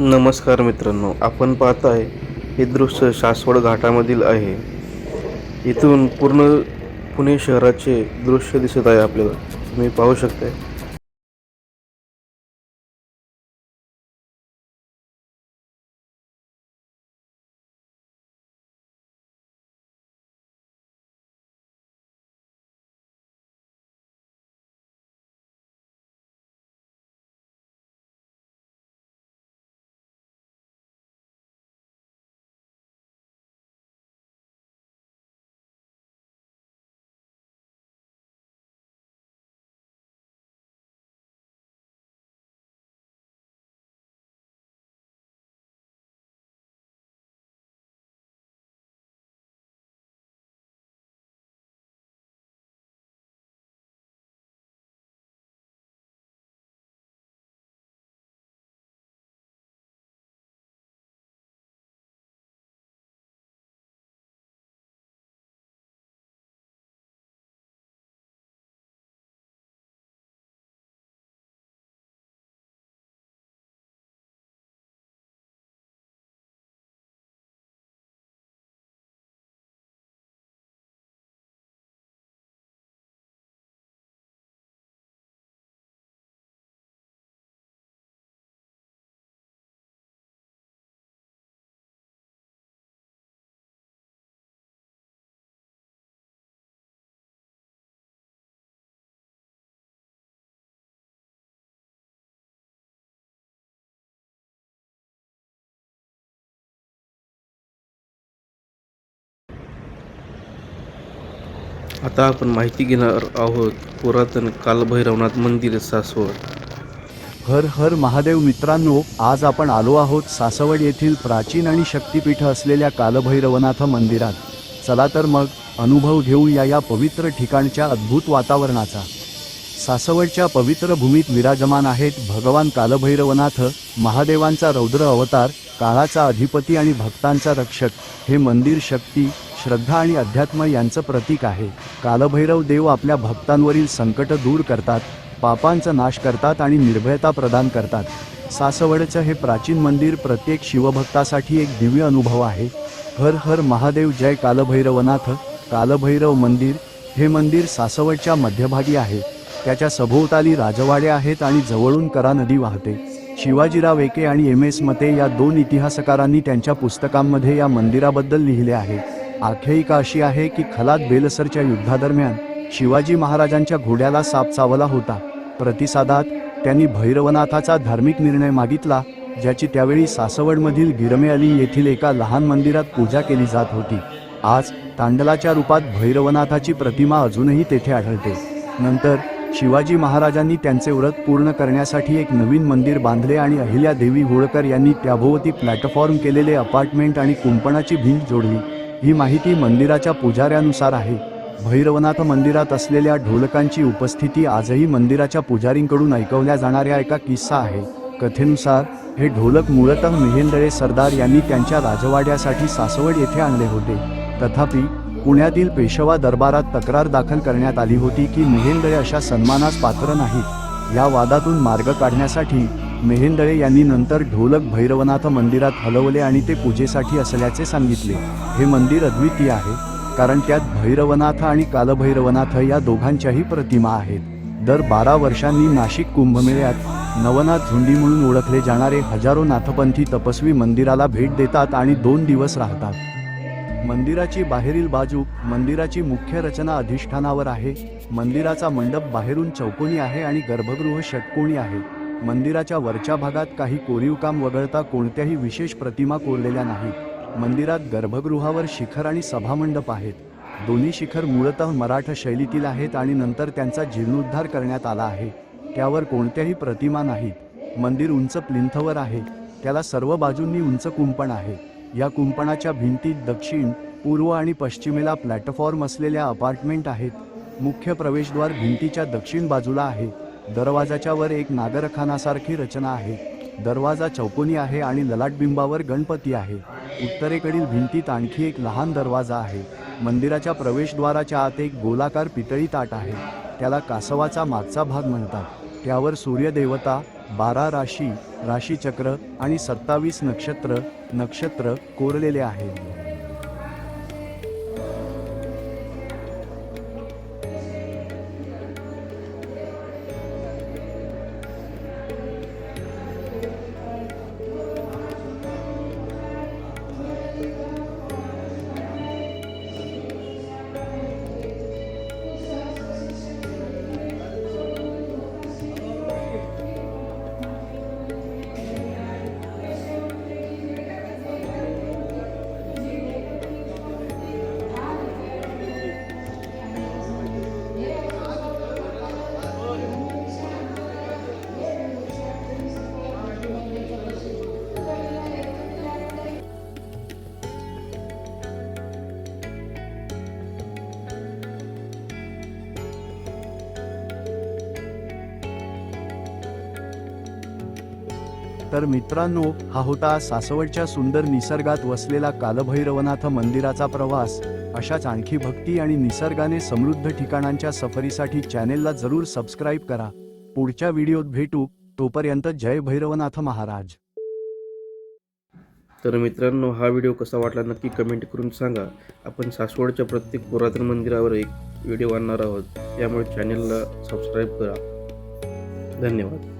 नमस्कार मित्रांनो आपण पाहताय हे दृश्य सासवड घाटामधील आहे. इथून पूर्ण पुणे शहराचे दृश्य दिसत आहे आपल्याला. तुम्ही पाहू शकताय. आता आपण माहिती घेणार आहोत पुरातन कालभैरवनाथ मंदिर सासवड. हर हर महादेव मित्रांनो आज आपण आलो आहोत सासवड येथील प्राचीन आणि शक्तिपीठ असलेल्या कालभैरवनाथ मंदिरात. चला तर मग अनुभव घेऊया या पवित्र ठिकाणच्या अद्भुत वातावरणाचा. सासवडच्या पवित्र भूमीत विराजमान आहेत भगवान कालभैरवनाथ महादेवांचा रौद्र अवतार काळाचा अधिपती आणि भक्तांचा रक्षक. हे मंदिर शक्ती श्रद्धा आणि अध्यात्म यांचं प्रतीक आहे. कालभैरव देव आपल्या भक्तांवरील संकट दूर करतात पापांचा नाश करतात आणि निर्भयता प्रदान करतात. सासवडचं हे प्राचीन मंदिर प्रत्येक शिवभक्तासाठी एक दिव्य अनुभव आहे. हर हर महादेव जय कालभैरवनाथ कालभैरव मंदिर हे मंदिर सासवडच्या मध्यभागी आहे. त्याच्या सभोवताली राजवाडे आहेत आणि जवळून करा नदी वाहते. शिवाजीराव एके आणि एम एस मते या दोन इतिहासकारांनी त्यांच्या पुस्तकांमध्ये या मंदिराबद्दल लिहिले आहे. आख्यायिका अशी आहे की खलात बेलसरच्या युद्धादरम्यान शिवाजी महाराजांच्या घोड्याला साप चावला होता. प्रतिसादात त्यांनी भैरवनाथाचा धार्मिक निर्णय मागितला ज्याची त्यावेळी सासवडमधील गिरमे अली येथील एका लहान मंदिरात पूजा केली जात होती. आज तांडलाच्या रूपात भैरवनाथाची प्रतिमा अजूनही तेथे आढळते. नंतर शिवाजी महाराजांनी त्यांचे व्रत पूर्ण करण्यासाठी एक नवीन मंदिर बांधले आणि अहिल्या देवी होळकर यांनी त्याभोवती प्लॅटफॉर्म केलेले अपार्टमेंट आणि कुंपणाची भिंत जोडली. ही माहिती मंदिराच्या पुजाऱ्यानुसार आहे. भैरवनाथ मंदिरात असलेल्या ढोलकांची उपस्थिती आजही मंदिराच्या पुजारींकडून ऐकवल्या जाणाऱ्या एका किस्सा आहे. कथेनुसार हे ढोलक मूळतः मिहेंदळे सरदार यांनी त्यांच्या राजवाड्यासाठी सासवड येथे आणले होते. तथापि पुण्यातील पेशवा दरबारात तक्रार दाखल करण्यात आली होती की मिहेंदळे अशा सन्मानास पात्र नाहीत. या वादातून मार्ग काढण्यासाठी मेहेंदळे यांनी नंतर ढोलक भैरवनाथ मंदिरात हलवले आणि ते पूजेसाठी असल्याचे सांगितले. हे मंदिर अद्वितीय आहे कारण त्यात भैरवनाथ आणि कालभैरवनाथ या दोघांच्याही प्रतिमा आहेत. दर बारा वर्षांनी नाशिक कुंभमेळ्यात नवनाथ झुंडी म्हणून ओळखले जाणारे हजारो नाथपंथी तपस्वी मंदिराला भेट देतात आणि दोन दिवस राहतात. मंदिराची बाहेरील बाजू मंदिराची मुख्य रचना अधिष्ठानावर आहे. मंदिराचा मंडप बाहेरून चौकोनी आहे आणि गर्भगृह षटकोणी आहे. मंदिराच्या वरच्या भागात काही कोरीवकाम वगळता कोणत्याही विशेष प्रतिमा कोरलेल्या नाहीत. मंदिरात गर्भगृहावर शिखर आणि सभामंडप आहेत. दोन्ही शिखर मूळतः मराठा शैलीतील आहेत आणि नंतर त्यांचा जीर्णोद्धार करण्यात आला आहे. त्यावर कोणत्याही प्रतिमा नाहीत. मंदिर उंच प्लिंथवर आहे. त्याला सर्व बाजूंनी उंच कुंपण आहे. या कुंपणाच्या भिंतीत दक्षिण पूर्व आणि पश्चिमेला प्लॅटफॉर्म असलेल्या अपार्टमेंट आहेत. मुख्य प्रवेशद्वार भिंतीच्या दक्षिण बाजूला आहे. दरवाजाच्या वर एक नागरखानासारखी रचना आहे. दरवाजा चौकोनी आहे आणि ललाटबिंबावर गणपती आहे. उत्तरेकडील भिंतीत आणखी एक लहान दरवाजा आहे. मंदिराच्या प्रवेशद्वाराच्या आत एक गोलाकार पितळी ताट आहे. त्याला कासवाचा मागचा भाग म्हणतात. त्यावर सूर्यदेवता बारा राशी राशीचक्र आणि सत्तावीस नक्षत्र नक्षत्र कोरलेले आहे. तर मित्रांनो हा होता सासवडच्या सुंदर निसर्गात वसलेला कालभैरवनाथ मंदिराचा प्रवास. अशाच आणखी भक्ती आणि निसर्गाने समृद्ध ठिकाणांच्या सफरीसाठी चॅनेलला जरूर सबस्क्राईब करा. पुढच्या व्हिडिओत भेटू. तोपर्यंत जय भैरवनाथ महाराज. तर मित्रांनो हा व्हिडिओ कसा वाटला नक्की कमेंट करून सांगा. आपण सासवडच्या प्रत्येक पुरातन मंदिरावर एक व्हिडिओ आणणार आहोत. त्यामुळे चॅनेलला सबस्क्राईब करा. धन्यवाद.